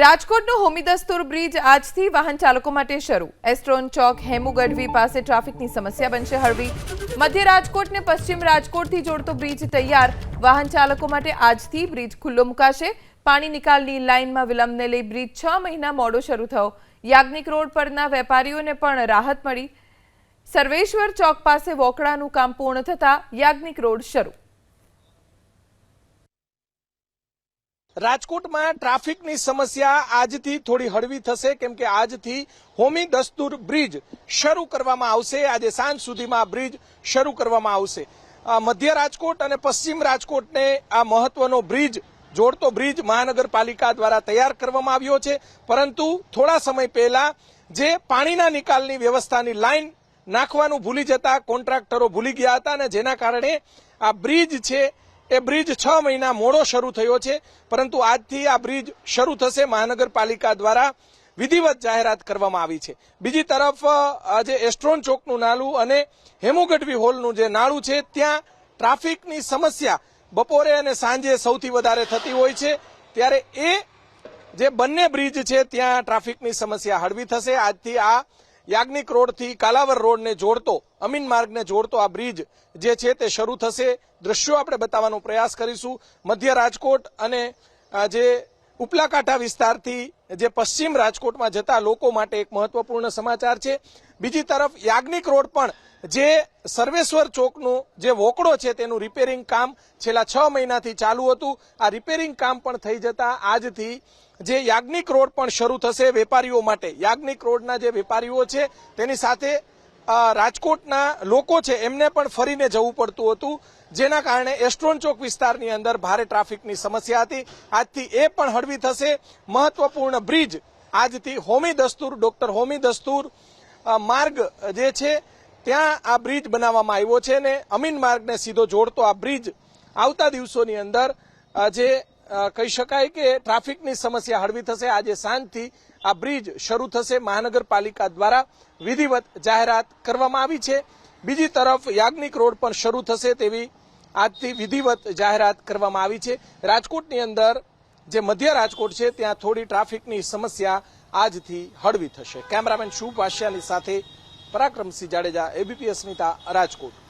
રાજકોટનો હોમીદસ્તુર bridge આજથી વાહન ચાલકો માટે શરૂ. એસ્ટ્રોન ચોક હેમુ ગઢવી પાસે ટ્રાફિકની સમસ્યા બનશે હળવી. મધ્ય રાજકોટને પશ્ચિમ રાજકોટથી જોડતો બ્રિજ તૈયાર. વાહન ચાલકો માટે આજથી બ્રિજ ખુલ્લો મુકાશે. પાણી નિકાલની લાઇનમાં વિલંબને લઈ બ્રિજ છ મહિના મોડો શરૂ થયો. યાજ્ઞિક રોડ પરના વેપારીઓને પણ રાહત મળી. સર્વેશ્વર ચોક પાસે વોકડાનું કામ પૂર્ણ થતાં યાજ્ઞિક રોડ શરૂ. રાજકોટમાં ટ્રાફિકની સમસ્યા આજથી થોડી હળવી થશે, કેમ કે આજથી હોમી દસ્તુર બ્રિજ શરૂ કરવામાં આવશે. આજે સાંજ સુધીમાં બ્રિજ શરૂ કરવામાં આવશે. મધ્ય રાજકોટ અને પશ્ચિમ રાજકોટને આ મહત્વનો બ્રિજ, જોડતો બ્રિજ મહાનગરપાલિકા દ્વારા તૈયાર કરવામાં આવ્યો છે. પરંતુ થોડા સમય પહેલા જે પાણીના નિકાલની વ્યવસ્થાની લાઇન નાખવાનું ભૂલી જતા કોન્ટ્રાક્ટરો ભૂલી ગયા હતા અને જેના કારણે આ બ્રિજ છે એ બ્રિજ છ મહિના મોડો શરૂ થયો છે, પરંતુ આજથી આ બ્રિજ શરૂ થશે મહાનગરપાલિકા દ્વારા વિધિવત જાહેરાત કરવામાં આવી છે. બીજી તરફ આજે એસ્ટ્રોન ચોકનું નાળું અને હેમુગઢવી હોલનું જે નાળું છે, ત્યાં ટ્રાફિકની સમસ્યા બપોરે અને સાંજે સૌથી વધારે થતી હોય છે. ત્યારે એ જે બંને બ્રિજ છે, ત્યાં ટ્રાફિકની સમસ્યા હળવી થશે. આજથી આ યાજ્ઞિક રોડથી કાલાવર રોડને જોડતો, અમીન માર્ગને જોડતો આ બ્રિજ જે છે તે શરૂ થશે. દ્રશ્યો આપણે બતાવવાનો પ્રયાસ કરીશું. મધ્ય રાજકોટ અને જે ઉપલા કાંઠા વિસ્તારથી જે પશ્ચિમ રાજકોટમાં જતા લોકો માટે એક મહત્વપૂર્ણ સમાચાર છે. બીજી તરફ યાજ્ઞિક રોડ પણ જે સર્વેશ્વર ચોકનું જે વોકડો છે તેનું રિપેરિંગ કામ છેલ્લા છ મહિનાથી ચાલુ હતું. આ રિપેરિંગ કામ પણ થઈ જતા આજથી જે યાજ્ઞિક રોડ પણ શરૂ થશે વેપારીઓ માટે. યાજ્ઞિક રોડના જે વેપારીઓ છે તેની સાથે રાજકોટના લોકો છે એમને પણ ફરીને જવું પડતું હતું. જેના કારણે એસ્ટ્રોન ચોક વિસ્તારની અંદર ભારે ટ્રાફિકની સમસ્યા હતી. આજથી એ પણ હળવી થશે. મહત્વપૂર્ણ બ્રિજ આજથી હોમી દસ્તુર, ડોક્ટર હોમી દસ્તુર માર્ગ જે છે ત્યાં આ બ્રિજ બનાવવામાં આવ્યો છે અને અમીન માર્ગને સીધો જોડતો આ બ્રિજ આવતા દિવસોની અંદર જે કહી શકાય કે ટ્રાફિકની સમસ્યા હળવી થશે, આજે સાંજથી આ બ્રિજ શરૂ થશે. મહાનગરપાલિકા દ્વારા વિધિવત જાહેરાત કરવામાં આવી છે. બીજી તરફ યાજ્ઞિક રોડ પણ શરૂ થશે તેવી આજથી વિધિવત જાહેરાત કરવામાં આવી છે. રાજકોટની અંદર જે મધ્ય રાજકોટ છે, ત્યાં થોડી ટ્રાફિકની સમસ્યા આજથી હળવી થશે. કેમેરામેન શુભ વાસિયાની સાથે પરાક્રમસિંહ જાડેજા એબીપી અસ્મિતા રાજકોટ.